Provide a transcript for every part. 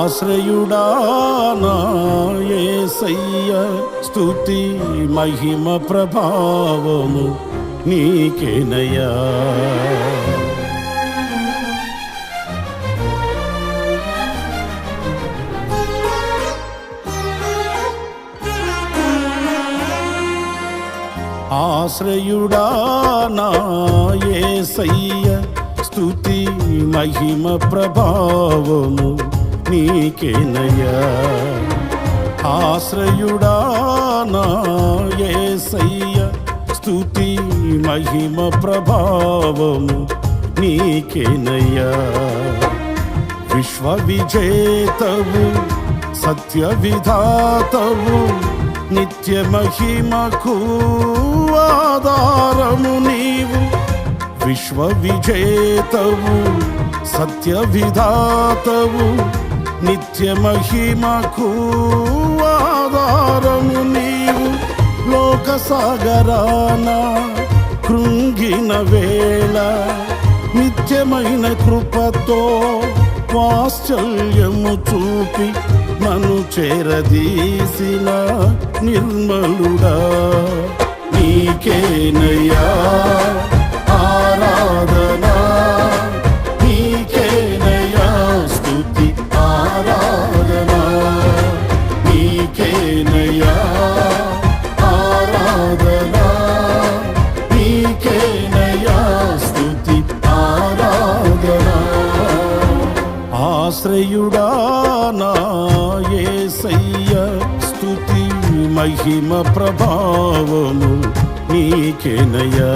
ఆశ్రయుడా నా యేసయ్య స్తుతి మహిమ ప్రభావము నీకేనయ్యా ఆశ్రయుడా నా యేసయ్య స్తుతి మహిమ ప్రభావము నీకేనయ్యా. ఆశ్రయుడా నా యేసయ్య స్తుతి మహిమ ప్రభావము నీకేనయ్యా. విశ్వ విజేతవు సత్య విధాతవు నిత్య మహిమకు ఆధారము నీవు. విశ్వ విజేతవు సత్య విధాతవు నిత్య మహిమకు ఆధారము నీవు లోక సాగరాన కృంగిన వేళ నిత్యమైన కృపతో వాత్సల్యము చూపి నన్ను చేరదీసిన నిర్మలుడా. నీకేనయ్యా. ఆశ్రయుడా నా స్తుతి మహిమ ప్రభావము నీకేనయ్యా.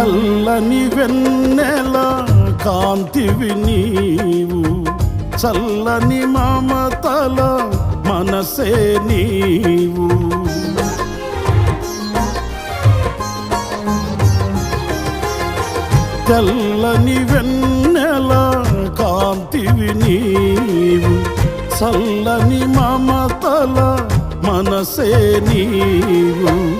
చల్లని వెన్నెల కాంతివి నీవు. చల్లని మమతల మనసే నీవు. తెల్లని వెన్నెల కాంతివి నీవు. చల్లని మమతల మనసే నీవు.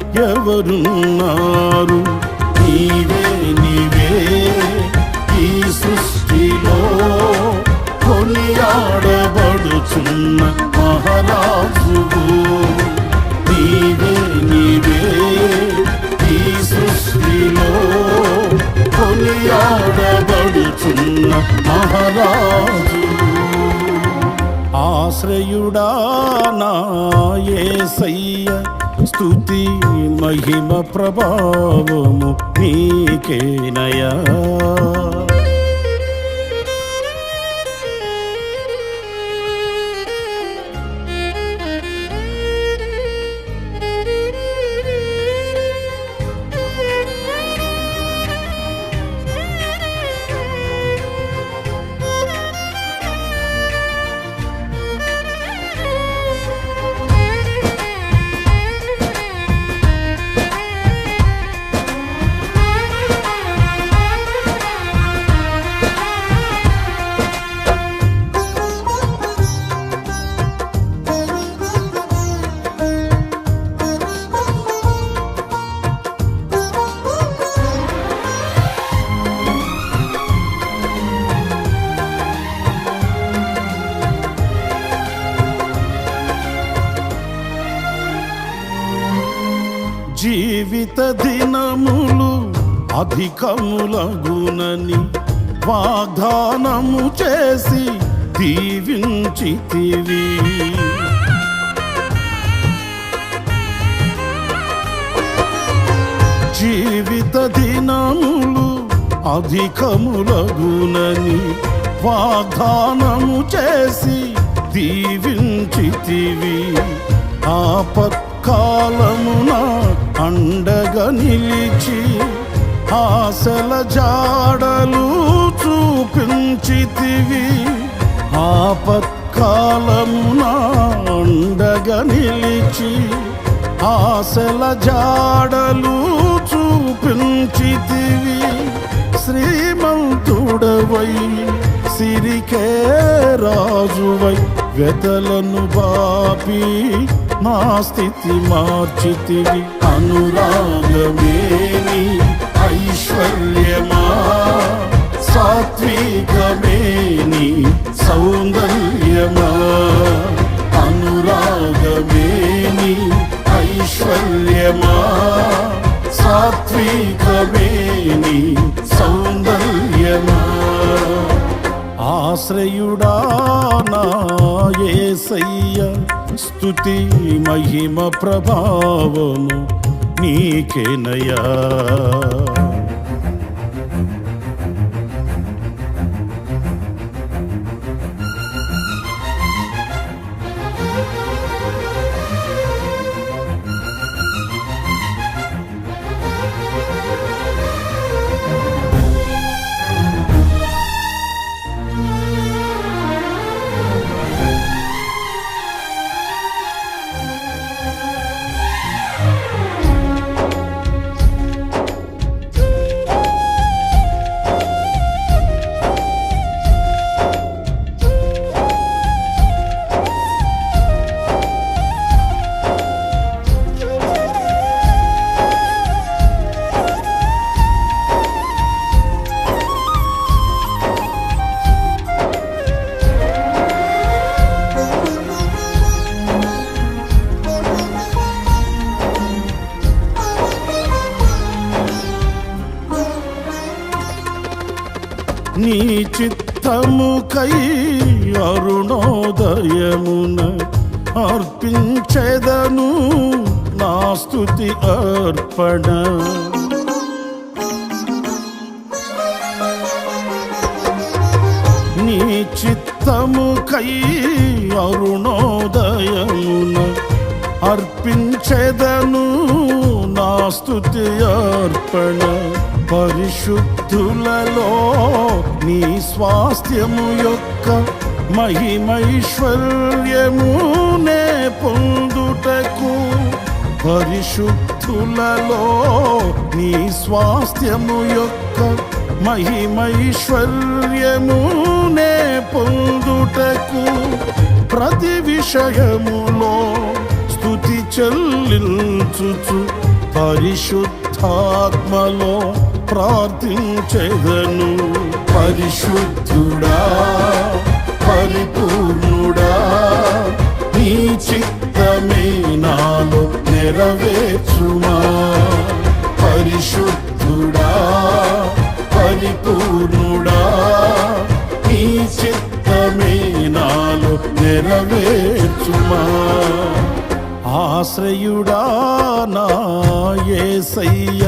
ఎవరున్నారు? నీవే నీవే ఈ సృష్టిలో కొనియాడబడుచున్న మహారాజువు. నీవే నీవే ఈ సృష్టిలో కొనియాడబడుచున్న మహారాజు ఆశ్రయుడా నా సయ్య స్థుతి మహిమ ప్రభావము నీకేనయా జీవిత దినములు అధికములగునని వాగ్దానము చేసి దీవించితివి. జీవిత దినములు అధికములగునని వాగ్దానము చేసి దీవించితివి. ఆపత్కాలమున అండగా నిలిచి ఆశల జాడలు చూపించితివి. ఆపత్కాలమున అండగా నిలిచి ఆశల జాడలు చూపించితివి. శ్రీమంతుడవై సిరికే రాజువై వెతలను బాపి నా స్థితి మార్చితివి. అనురాగమేని ఐశ్వర్యమా? సాత్వికమేని సౌందర్యమా? అనురాగమేని ఐశ్వర్యమా? సాత్వికమేని సౌందర్యమా? ఆశ్రయుడా నా స్థుతి మహిమ ప్రభావము నీకేనయా చిత్తముకై అరుణోదయమున అర్పించెదను నా స్థుతి అర్పణ. నీ చిత్తముకై అరుణోదయమున అర్పించెదను నా స్థుతి అర్పణ. పరిశుద్ధులలో నీ స్వాస్థ్యము యొక్క మహిమైశ్వర్యమునే పొందుటకు పరిశుద్ధులలో నీ స్వాస్థ్యము యొక్క మహిమైశ్వర్యమునే పొందుటకు ప్రతి విషయములో స్తుతి చెల్లించుచు పరిశుద్ధాత్మలో ప్రార్థించెదను. పరిశుద్ధుడా పరిపూర్ణుడా నీ చిత్తమే నాలో నెరవేర్చుమా. పరిశుద్ధుడా పరిపూర్ణుడా నీ చిత్తమే నాలో నెరవేర్చుమా. ఆశ్రయుడా నా సయ్య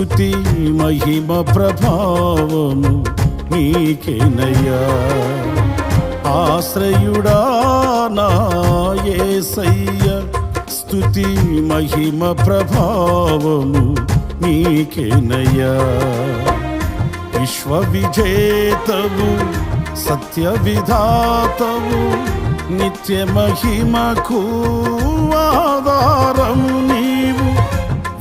స్థుతి మహిమ ప్రభావము నీకేనయ్యా. ఆశ్రయుడా నా యేసయ్య మహిమ ప్రభావము నీకేనయ్యా. విశ్వ విజేతవు సత్య విధాతవు నిత్య మహిమకు ఆధారము నీవు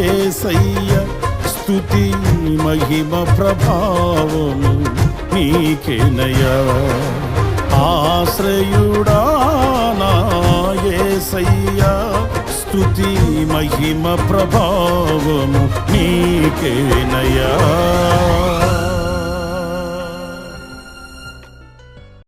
ఏసయ్య స్థుతి మహిమ ప్రభావము నీకేనయ్యా. ఆశ్రయుడా నా యేసయ్య మహిమ ప్రభావము నీకేనయ్యా.